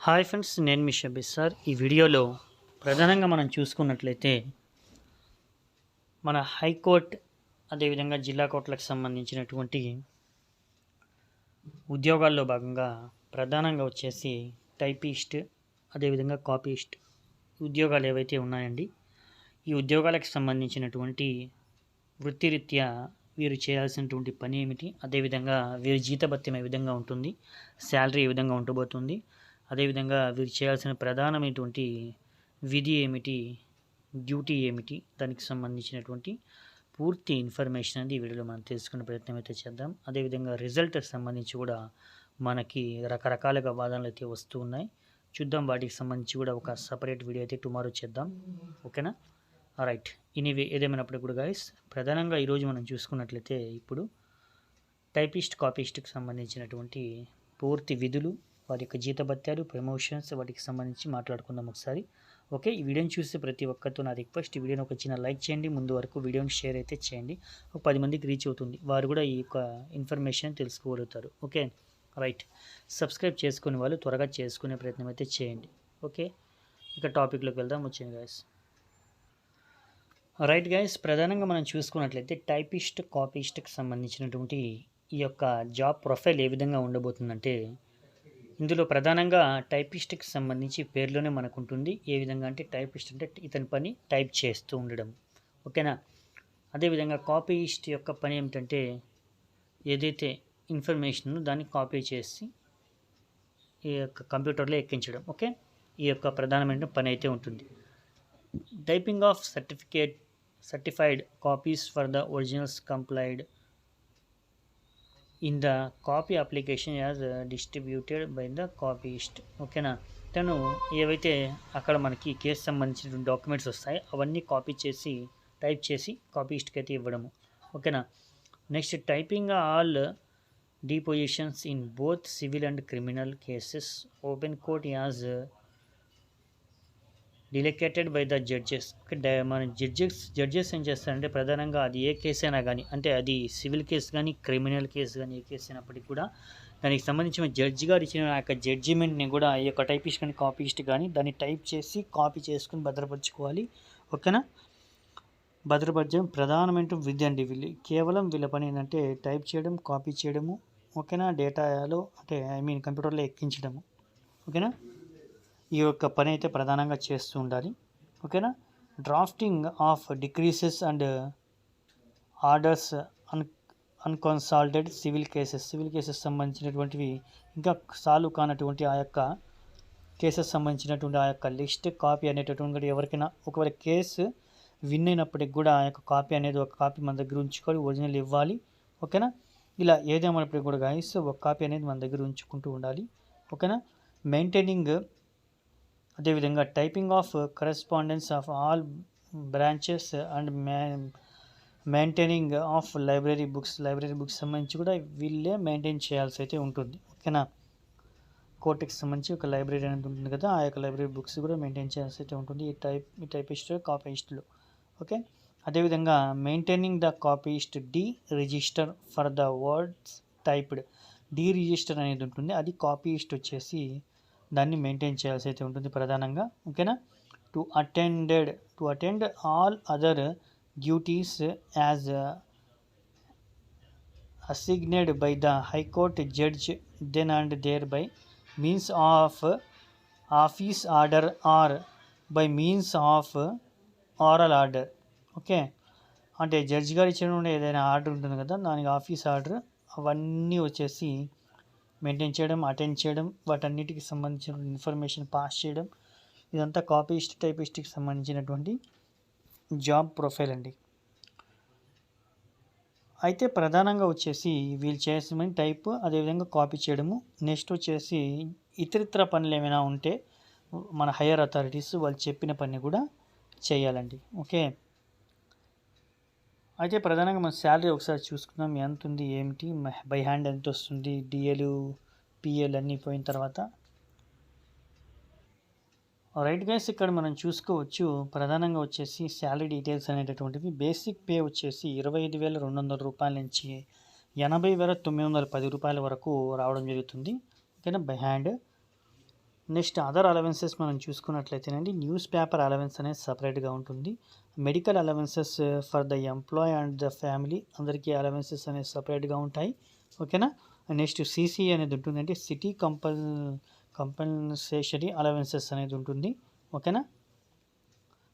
Hi friends నేను మీ షబీస్ sir. ఈ వీడియోలో ప్రధానంగా మనం చూసుకున్నట్లయితే మన హైకోర్ట్ అదేవిధంగా జిల్లా కోర్టులకు సంబంధించినటువంటి ఉద్యోగాల్లో భాగంగా ప్రధానంగా వచ్చేసి టైపిస్ట్ అదేవిధంగా కాపీస్ట్ ఉద్యోగాలు ఏవైతే ఉన్నాయండి ఈ ఉద్యోగాలకు సంబంధించినటువంటి వృత్తిరీత్యా వీరు చేయాల్సినటువంటి పని ఏమిటి అదేవిధంగా వీరి జీతభత్యం ఏ విధంగా ఉంటుంది శాలరీ ఏ విధంగా ఉండబోతుంది అదేవిధంగా వీరు చేయాల్సిన ప్రధానమైనటువంటి విధి ఏమిటి డ్యూటీ ఏమిటి దానికి సంబంధించినటువంటి పూర్తి ఇన్ఫర్మేషన్ అనేది ఈ వీడియోలో మనం తెలుసుకునే ప్రయత్నం అయితే చేద్దాం. అదేవిధంగా రిజల్ట్కి సంబంధించి కూడా మనకి రకరకాలుగా వాదనలు అయితే వస్తూ ఉన్నాయి. చూద్దాం వాటికి సంబంధించి కూడా ఒక సపరేట్ వీడియో అయితే టుమారో చేద్దాం. ఓకేనా? రైట్ ఇనివి ఏదేమైనప్పుడు కూడా గాయస్ ప్రధానంగా ఈరోజు మనం చూసుకున్నట్లయితే ఇప్పుడు టైపిస్ట్ కాపీస్ట్కి సంబంధించినటువంటి పూర్తి విధులు వారి యొక్క జీతభత్యాలు ప్రమోషన్స్ వాటికి సంబంధించి మాట్లాడుకుందాం ఒకసారి. ఓకే ఈ వీడియోని చూస్తే ప్రతి ఒక్కరితో నా రిక్వెస్ట్ ఈ వీడియోని ఒక చిన్న లైక్ చేయండి ముందు వరకు వీడియోని షేర్ అయితే చేయండి. ఒక పది మందికి రీచ్ అవుతుంది. వారు కూడా ఈ యొక్క ఇన్ఫర్మేషన్ తెలుసుకోగలుగుతారు. Okay right. సబ్స్క్రైబ్ చేసుకునే వాళ్ళు త్వరగా చేసుకునే ప్రయత్నం అయితే చేయండి. ఓకే ఇక టాపిక్లోకి వెళ్దాం వచ్చింది గాయస్ రైట్ గాయస్ ప్రధానంగా మనం చూసుకున్నట్లయితే టైపిస్ట్ కాపీస్ట్కి సంబంధించినటువంటి ఈ యొక్క జాబ్ ప్రొఫైల్ ఏ విధంగా ఉండబోతుందంటే ఇందులో ప్రధానంగా టైపిస్ట్కి సంబంధించి పేర్లోనే మనకు ఉంటుంది ఏ విధంగా అంటే టైపిస్ట్ అంటే ఇతని పని టైప్ చేస్తూ ఉండడం. ఓకేనా? అదేవిధంగా కాపీయిస్ట్ యొక్క పని ఏమిటంటే ఏదైతే ఇన్ఫర్మేషన్ దాన్ని కాపీ చేసి ఈ యొక్క కంప్యూటర్లో ఎక్కించడం. ఓకే? ఈ యొక్క ప్రధానమైన పని అయితే ఉంటుంది. Typing of certificate certified copies for the originals complied in the copy application as distributed by the copyist ఓకేనా తను ఏవైతే అక్కడ మనకి కేసు సంబంధించిన డాక్యుమెంట్స్ వస్తాయి అవన్నీ కాపీ చేసి టైప్ చేసి కాపీస్ట్కి అయితే ఇవ్వడము. ఓకేనా next typing all depositions in both civil and criminal cases open court as dictated by the judges. మన జడ్జెస్ జడ్జెస్ ఏం చేస్తారంటే ప్రధానంగా అది ఏ కేసు అయినా కానీ అంటే అది సివిల్ కేసు కానీ క్రిమినల్ కేసు కానీ ఏ కేసు అయినప్పటికీ కూడా దానికి సంబంధించిన జడ్జి గారు ఇచ్చిన ఆ యొక్క జడ్జిమెంట్ని కూడా ఈ యొక్క టైపిస్ట్ కానీ కాపీస్ట్ కానీ దాన్ని టైప్ చేసి కాపీ చేసుకుని భద్రపరచుకోవాలి. ఓకేనా? భద్రపరచడం ప్రధానమైన విద్య అండి. వీళ్ళు కేవలం వీళ్ళ పని ఏంటంటే టైప్ చేయడం కాపీ చేయడము ఓకేనా? డేటాలో అంటే ఐ మీన్ కంప్యూటర్లో ఎక్కించడము. ఓకేనా? ఈ యొక్క పని అయితే ప్రధానంగా చేస్తూ ఉండాలి. ఓకేనా? Drafting of decrees and orders un uncontested civil cases civil cases సంబంధించినటువంటివి ఇంకా సాల్వ్ కానటువంటి ఆ యొక్క కేసెస్ సంబంధించినటువంటి ఆ యొక్క లిస్ట్ కాపీ అనేటటువంటి ఎవరికైనా ఒకవేళ కేసు విన్ అయినప్పటికి కూడా ఆ యొక్క కాపీ అనేది ఒక కాపీ మన దగ్గర ఉంచుకొని ఒరిజినల్ ఇవ్వాలి. ఓకేనా? ఇలా ఏదేమైనప్పటికీ కూడా గాయస్ ఒక కాపీ అనేది మన దగ్గర ఉంచుకుంటూ ఉండాలి. ఓకేనా? మెయింటైనింగ్ అదేవిధంగా typing of correspondence of all branches and may maintaining of library books library books సంబంధించి కూడా వీళ్ళే మెయింటైన్ చేయాల్సి అయితే ఉంటుంది. ఓకేనా? కోర్టుకి సంబంధించి ఒక లైబ్రరీ అనేది ఉంటుంది కదా ఆ యొక్క లైబ్రరీ బుక్స్ కూడా మెయింటైన్ చేయాల్సి అయితే ఉంటుంది ఈ టైప్ ఈ టైపిస్ట్ కాపీస్ట్లో. ఓకే? అదేవిధంగా maintaining the copyist D register for the words typed. D register అనేది ఉంటుంది అది కాపీస్ట్ వచ్చేసి దాన్ని మెయింటైన్ చేయాల్సి అయితే ఉంటుంది ప్రధానంగా ఓకేనా? To attended to attend all other duties as assigned by the high court judge then and there by means of office order or by means of oral order okay? అంటే judge గారు ఇచ్చిన ఏదైనా order ఉంటుంది కదా దానికి office order అవన్నీ వచ్చేసి maintain చేయడం అటెండ్ చేయడం వాటన్నిటికి సంబంధించిన ఇన్ఫర్మేషన్ పాస్ చేయడం ఇదంతా కాపీస్ట్ టైపిస్ట్కి సంబంధించినటువంటి జాబ్ ప్రొఫైల్ అండి. అయితే ప్రధానంగా వచ్చేసి వీళ్ళు చేసిన టైప్ అదేవిధంగా కాపీ చేయడము. నెక్స్ట్ వచ్చేసి ఇతరితర పనులు ఏమైనా ఉంటే మన హయ్యర్ అథారిటీస్ వాళ్ళు చెప్పిన పని కూడా చేయాలండి. ఓకే? అయితే ప్రధానంగా మన శాలరీ ఒకసారి చూసుకుందాం. ఎంత ఉంది ఏమిటి బై హ్యాండ్ ఎంత వస్తుంది డిఎలు పిఎల్ అన్నీ పోయిన తర్వాత? రైట్ గైస్ ఇక్కడ మనం చూసుకోవచ్చు. ప్రధానంగా వచ్చేసి శాలరీ డీటెయిల్స్ అనేటటువంటివి. బేసిక్ పే వచ్చేసి ఇరవై ఐదు వేల రెండు వందల రూపాయల నుంచి ఎనభై వేల తొమ్మిది వందల పది రూపాయల వరకు రావడం జరుగుతుంది. ఓకేనా? By hand. Next other allowances మనం చూసుకున్నట్లయితేనండి న్యూస్ పేపర్ అలవెన్స్ అనేది సపరేట్గా ఉంటుంది. Medical allowances for the employee and the family అందరికీ అలవెన్సెస్ అనేవి సపరేట్గా ఉంటాయి. ఓకేనా? నెక్స్ట్ సీసీ అనేది ఉంటుందంటే సిటీ కంపల్ కంపెన్సేషరీ అలవెన్సెస్ అనేది ఉంటుంది. ఓకేనా?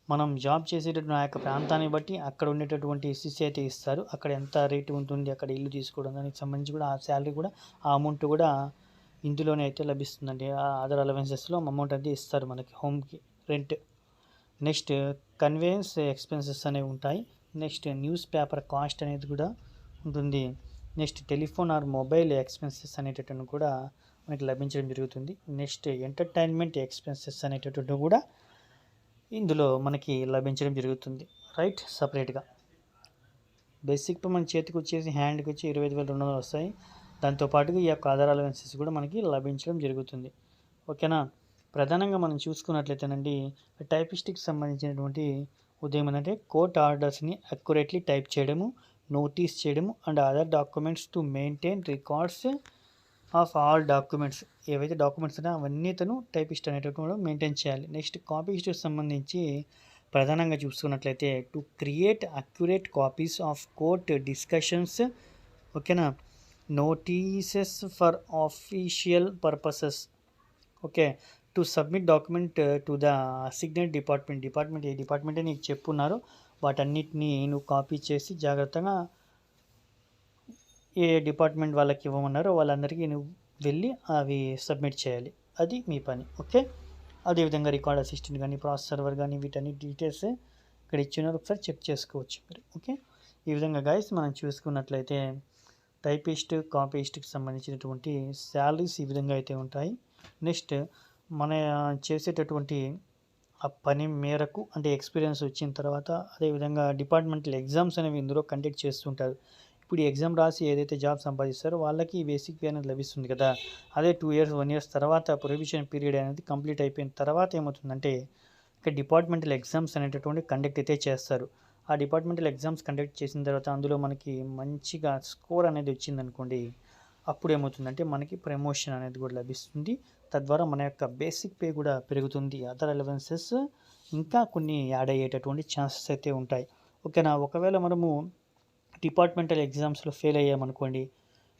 మనం జాబ్ చేసేటటువంటి ఆ యొక్క ప్రాంతాన్ని బట్టి అక్కడ ఉండేటటువంటి సీసీ అయితే ఇస్తారు. అక్కడ ఎంత రేటు ఉంటుంది అక్కడ ఇల్లు తీసుకోవడం దానికి సంబంధించి కూడా ఆ శాలరీ కూడా ఆ అమౌంట్ కూడా ఇందులోనే అయితే లభిస్తుందండి. ఆ అదర్ అలవెన్సెస్లో అమౌంట్ అయితే ఇస్తారు మనకి హోమ్కి రెంట్. నెక్స్ట్ కన్వేయన్స్ ఎక్స్పెన్సెస్ అనేవి ఉంటాయి. నెక్స్ట్ న్యూస్ పేపర్ కాస్ట్ అనేది కూడా ఉంటుంది. Next telephone or mobile expenses అనేటటువంటి కూడా మనకి లభించడం జరుగుతుంది. నెక్స్ట్ ఎంటర్టైన్మెంట్ ఎక్స్పెన్సెస్ అనేటటువంటి కూడా ఇందులో మనకి లభించడం జరుగుతుంది. రైట్? సపరేట్గా బేసిక్ మన చేతికి వచ్చేసి హ్యాండ్కి వచ్చి ఇరవై ఐదు వేల రెండు వందలు వస్తాయి. దాంతోపాటుగా ఈ యొక్క ఆధార్ అలవెన్సెస్ కూడా మనకి లభించడం జరుగుతుంది. ఓకేనా ప్రధానంగా మనం చూసుకున్నట్లయితేనండి టైపిస్ట్కి సంబంధించినటువంటి ఉదయం ఏంటంటే కోర్ట్ ఆర్డర్స్ని అక్యురేట్లీ టైప్ చేయడము నోటీస్ చేయడము and other documents to maintain records of all documents. ఏవైతే డాక్యుమెంట్స్ ఉన్నాయో అవన్నీ తను టైపిస్ట్ అనేటటువంటి మెయింటైన్ చేయాలి. నెక్స్ట్ కాపీస్ట్కి సంబంధించి ప్రధానంగా చూసుకున్నట్లయితే to create accurate copies of court discussions ఓకేనా? Notices for official purposes. Okay. To submit document to the assigned department department ఏ డిపార్ట్మెంటే నీకు చెప్పున్నారో? వాటన్నిటిని నువ్వు కాపీ చేసి జాగ్రత్తగా ఏ డిపార్ట్మెంట్ వాళ్ళకి ఇవ్వమన్నారో వాళ్ళందరికీ నువ్వు వెళ్ళి అవి సబ్మిట్ చేయాలి. అది మీ పని ఓకే? అదేవిధంగా రికార్డ్ అసిస్టెంట్ కానీ ప్రాసెస్ సర్వర్ కానీ వీటన్ని డీటెయిల్స్ ఇక్కడ ఇచ్చినారు. ఒకసారి చెక్ చేసుకోవచ్చు మీరు ఓకే? ఈ విధంగా గైస్ మనం చూసుకున్నట్లయితే టైపిస్ట్ కాపీస్ట్కి సంబంధించినటువంటి శాలరీస్ ఈ విధంగా అయితే ఉంటాయి. నెక్స్ట్ మన చేసేటటువంటి ఆ పని మేరకు అంటే ఎక్స్పీరియన్స్ వచ్చిన తర్వాత అదేవిధంగా డిపార్ట్మెంటల్ ఎగ్జామ్స్ అనేవి ఇందులో కండక్ట్ చేస్తుంటారు. ఇప్పుడు ఈ ఎగ్జామ్ రాసి ఏదైతే జాబ్ సంపాదిస్తారో వాళ్ళకి బేసిక్ పే అనేది లభిస్తుంది కదా. అదే టూ ఇయర్స్ వన్ ఇయర్స్ తర్వాత ప్రొవిజన్ పీరియడ్ అనేది కంప్లీట్ అయిపోయిన తర్వాత ఏమవుతుందంటే ఇక డిపార్ట్మెంటల్ ఎగ్జామ్స్ అనేటటువంటి కండక్ట్ అయితే చేస్తారు. ఆ డిపార్ట్మెంటల్ ఎగ్జామ్స్ కండక్ట్ చేసిన తర్వాత అందులో మనకి మంచిగా స్కోర్ అనేది వచ్చిందనుకోండి అప్పుడు ఏమవుతుందంటే మనకి ప్రమోషన్ అనేది కూడా లభిస్తుంది. తద్వారా మన యొక్క బేసిక్ పే కూడా పెరుగుతుంది. అదర్ అలవెన్సెస్ ఇంకా కొన్ని యాడ్ అయ్యేటటువంటి ఛాన్సెస్ అయితే ఉంటాయి. ఓకేనా ఒకవేళ మనము డిపార్ట్మెంటల్ ఎగ్జామ్స్లో ఫెయిల్ అయ్యామనుకోండి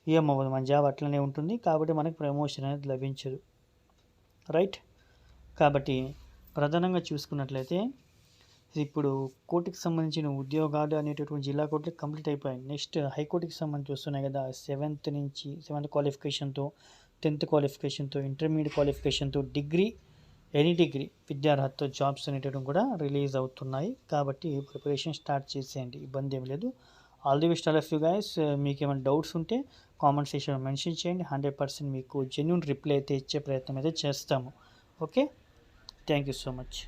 ఏమవ్వదు మన జాబ్ అట్లనే ఉంటుంది కాబట్టి మనకి ప్రమోషన్ అనేది లభించదు. రైట్ కాబట్టి ప్రధానంగా చూసుకున్నట్లయితే ఇప్పుడు కోర్టుకి సంబంధించిన ఉద్యోగాలు అనేటటువంటి జిల్లా కోర్టులు కంప్లీట్ అయిపోయాయి. నెక్స్ట్ హైకోర్టుకి సంబంధించి వస్తున్నాయి కదా సెవెంత్ నుంచి సెవెంత్ క్వాలిఫికేషన్తో టెన్త్ క్వాలిఫికేషన్తో ఇంటర్మీడియట్ క్వాలిఫికేషన్తో డిగ్రీ ఎనీ డిగ్రీ విద్యార్హతతో జాబ్స్ అనేటటువంటి కూడా రిలీజ్ అవుతున్నాయి. కాబట్టి ప్రిపరేషన్ స్టార్ట్ చేసేయండి. ఇబ్బంది ఏం లేదు. All the best all of you guys మీకు ఏమైనా డౌట్స్ ఉంటే కామెంట్ సెక్షన్లో మెన్షన్ చేయండి. హండ్రెడ్ పర్సెంట్ మీకు జెన్యున్ రిప్లై అయితే ఇచ్చే ప్రయత్నం అయితే చేస్తాము. Okay? Thank you so much.